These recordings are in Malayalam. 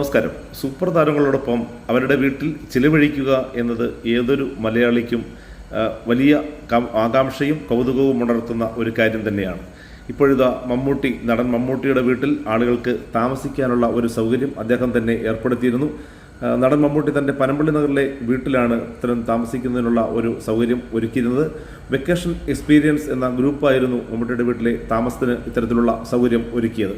നമസ്കാരം. സൂപ്പർ താരങ്ങളോടൊപ്പം അവരുടെ വീട്ടിൽ ചിലവഴിക്കുക എന്നത് ഏതൊരു മലയാളിക്കും വലിയ ആകാംക്ഷയും കൗതുകവും ഉണർത്തുന്ന ഒരു കാര്യം തന്നെയാണ്. ഇപ്പോഴിതാ മമ്മൂട്ടി നടൻ മമ്മൂട്ടിയുടെ വീട്ടിൽ ആളുകൾക്ക് താമസിക്കാനുള്ള ഒരു സൗകര്യം അദ്ദേഹം തന്നെ ഏർപ്പെടുത്തിയിരുന്നു. നടൻ മമ്മൂട്ടി തന്റെ പനമ്പള്ളി നഗറിലെ വീട്ടിലാണ് ഇത്തരം താമസിക്കുന്നതിനുള്ള ഒരു സൗകര്യം ഒരുക്കിയിരുന്നത്. വെക്കേഷൻ എക്സ്പീരിയൻസ് എന്ന ഗ്രൂപ്പായിരുന്നു മമ്മൂട്ടിയുടെ വീട്ടിലെ താമസത്തിന് ഇത്തരത്തിലുള്ള സൗകര്യം ഒരുക്കിയത്.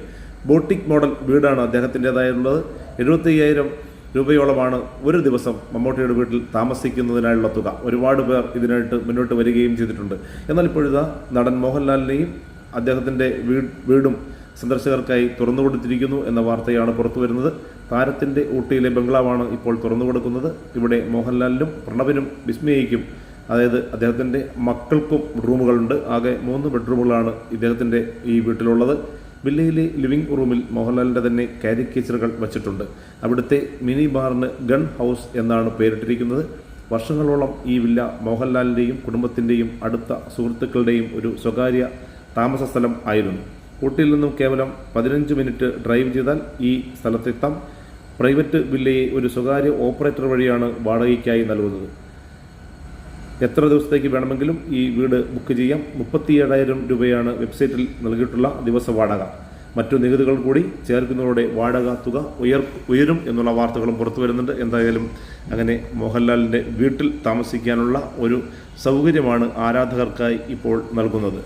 ബോട്ടിക് മോഡൽ വീടാണ് അദ്ദേഹത്തിന്റെതായുള്ളത്. എഴുപത്തി അയ്യായിരം രൂപയോളമാണ് ഒരു ദിവസം മമ്മൂട്ടിയുടെ വീട്ടിൽ താമസിക്കുന്നതിനായുള്ള തുക. ഒരുപാട് പേർ ഇതിനായിട്ട് മുന്നോട്ട് വരികയും ചെയ്തിട്ടുണ്ട്. എന്നാൽ ഇപ്പോഴിതാ നടൻ മോഹൻലാലിനെയും അദ്ദേഹത്തിന്റെ വീട് വീടും സന്ദർശകർക്കായി തുറന്നു കൊടുത്തിരിക്കുന്നു എന്ന വാർത്തയാണ് പുറത്തു വരുന്നത്. താരത്തിന്റെ ഊട്ടിയിലെ ബംഗ്ലാവാണ് ഇപ്പോൾ തുറന്നു കൊടുക്കുന്നത്. ഇവിടെ മോഹൻലാലിനും പ്രണവിനും വിസ്മയിക്കും അതായത് അദ്ദേഹത്തിന്റെ മക്കൾക്കും റൂമുകളുണ്ട്. ആകെ മൂന്ന് ബെഡ്റൂമുകളാണ് ഇദ്ദേഹത്തിന്റെ ഈ വീട്ടിലുള്ളത്. വില്ലയിലെ ലിവിംഗ് റൂമിൽ മോഹൻലാലിന്റെ തന്നെ കാരിക്കേച്ചറുകൾ വച്ചിട്ടുണ്ട്. അവിടുത്തെ മിനി ബാറിന് ഗൺ ഹൗസ് എന്നാണ് പേരിട്ടിരിക്കുന്നത്. വർഷങ്ങളോളം ഈ വില്ല മോഹൻലാലിന്റെയും കുടുംബത്തിന്റെയും അടുത്ത സുഹൃത്തുക്കളുടെയും ഒരു സ്വകാര്യ താമസ സ്ഥലം ആയിരുന്നു. ഊട്ടിയിൽ നിന്നും കേവലം പതിനഞ്ച് മിനിറ്റ് ഡ്രൈവ് ചെയ്താൽ ഈ സ്ഥലത്തെത്താം. പ്രൈവറ്റ് വില്ലയെ ഒരു സ്വകാര്യ ഓപ്പറേറ്റർ വഴിയാണ് വാടകയ്ക്കായി നൽകുന്നത്. എത്ര ദിവസത്തേക്ക് വേണമെങ്കിലും ഈ വീട് ബുക്ക് ചെയ്യാം. മുപ്പത്തി ഏഴായിരം രൂപയാണ് വെബ്സൈറ്റിൽ നൽകിയിട്ടുള്ള ദിവസ വാടക. മറ്റു നികുതികൾ കൂടി ചേർക്കുന്നതോടെ വാടക തുക ഉയർ ഉയരും എന്നുള്ള വാർത്തകളും പുറത്തു വരുന്നുണ്ട്. എന്തായാലും അങ്ങനെ മോഹൻലാലിന്റെ വീട്ടിൽ താമസിക്കാനുള്ള ഒരു സൗകര്യമാണ് ആരാധകർക്കായി ഇപ്പോൾ നൽകുന്നത്.